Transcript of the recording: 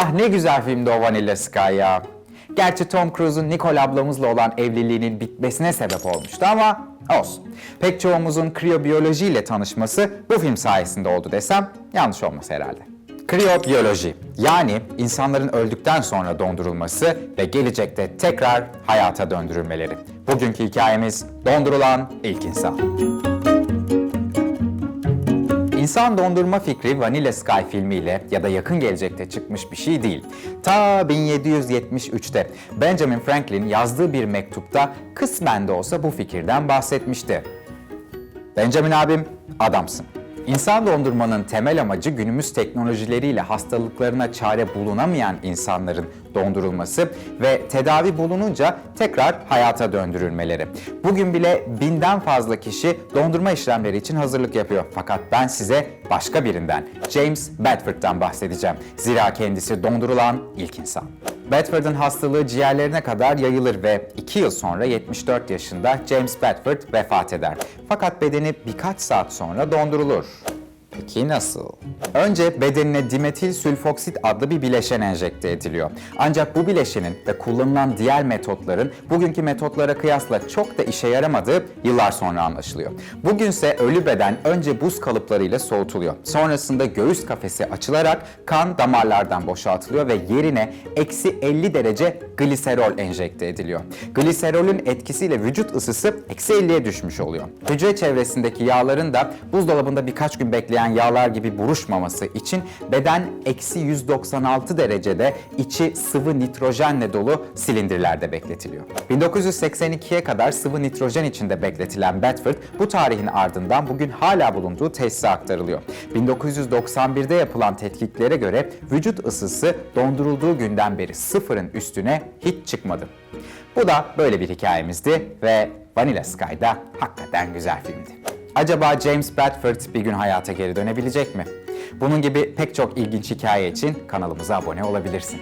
Ah ne güzel filmdi o Vanilla Sky ya. Gerçi Tom Cruise'un Nicole ablamızla olan evliliğinin bitmesine sebep olmuştu ama olsun. Pek çoğumuzun kriyobiyoloji ile tanışması bu film sayesinde oldu desem yanlış olmaz herhalde. Kriyobiyoloji yani insanların öldükten sonra dondurulması ve gelecekte tekrar hayata döndürülmeleri. Bugünkü hikayemiz dondurulan ilk insan. İnsan dondurma fikri Vanilla Sky filmiyle ya da yakın gelecekte çıkmış bir şey değil. Ta 1773'te Benjamin Franklin yazdığı bir mektupta kısmen de olsa bu fikirden bahsetmişti. Benjamin abim adamsın. İnsan dondurmanın temel amacı günümüz teknolojileriyle hastalıklarına çare bulunamayan insanların dondurulması ve tedavi bulununca tekrar hayata döndürülmeleri. Bugün bile binden fazla kişi dondurma işlemleri için hazırlık yapıyor. Fakat ben size başka birinden, James Bedford'dan bahsedeceğim. Zira kendisi dondurulan ilk insan. Bedford'un hastalığı ciğerlerine kadar yayılır ve 2 yıl sonra 74 yaşında James Bedford vefat eder. Fakat bedeni birkaç saat sonra dondurulur. Peki nasıl? Önce bedenine dimetil sülfoksit adlı bir bileşen enjekte ediliyor. Ancak bu bileşenin ve kullanılan diğer metotların bugünkü metotlara kıyasla çok da işe yaramadığı yıllar sonra anlaşılıyor. Bugünse ölü beden önce buz kalıplarıyla soğutuluyor. Sonrasında göğüs kafesi açılarak kan damarlardan boşaltılıyor ve yerine eksi 50 derece gliserol enjekte ediliyor. Gliserolün etkisiyle vücut ısısı eksi 50'ye düşmüş oluyor. Hücre çevresindeki yağların da buzdolabında birkaç gün bekleyen yağlar gibi buruşmaması için beden eksi 196 derecede içi sıvı nitrojenle dolu silindirlerde bekletiliyor. 1982'ye kadar sıvı nitrojen içinde bekletilen Bedford bu tarihin ardından bugün hala bulunduğu tesise aktarılıyor. 1991'de yapılan tetkiklere göre vücut ısısı dondurulduğu günden beri sıfırın üstüne hiç çıkmadı. Bu da böyle bir hikayemizdi ve Vanilla Sky da hakikaten güzel filmdi. Acaba James Bedford bir gün hayata geri dönebilecek mi? Bunun gibi pek çok ilginç hikaye için kanalımıza abone olabilirsin.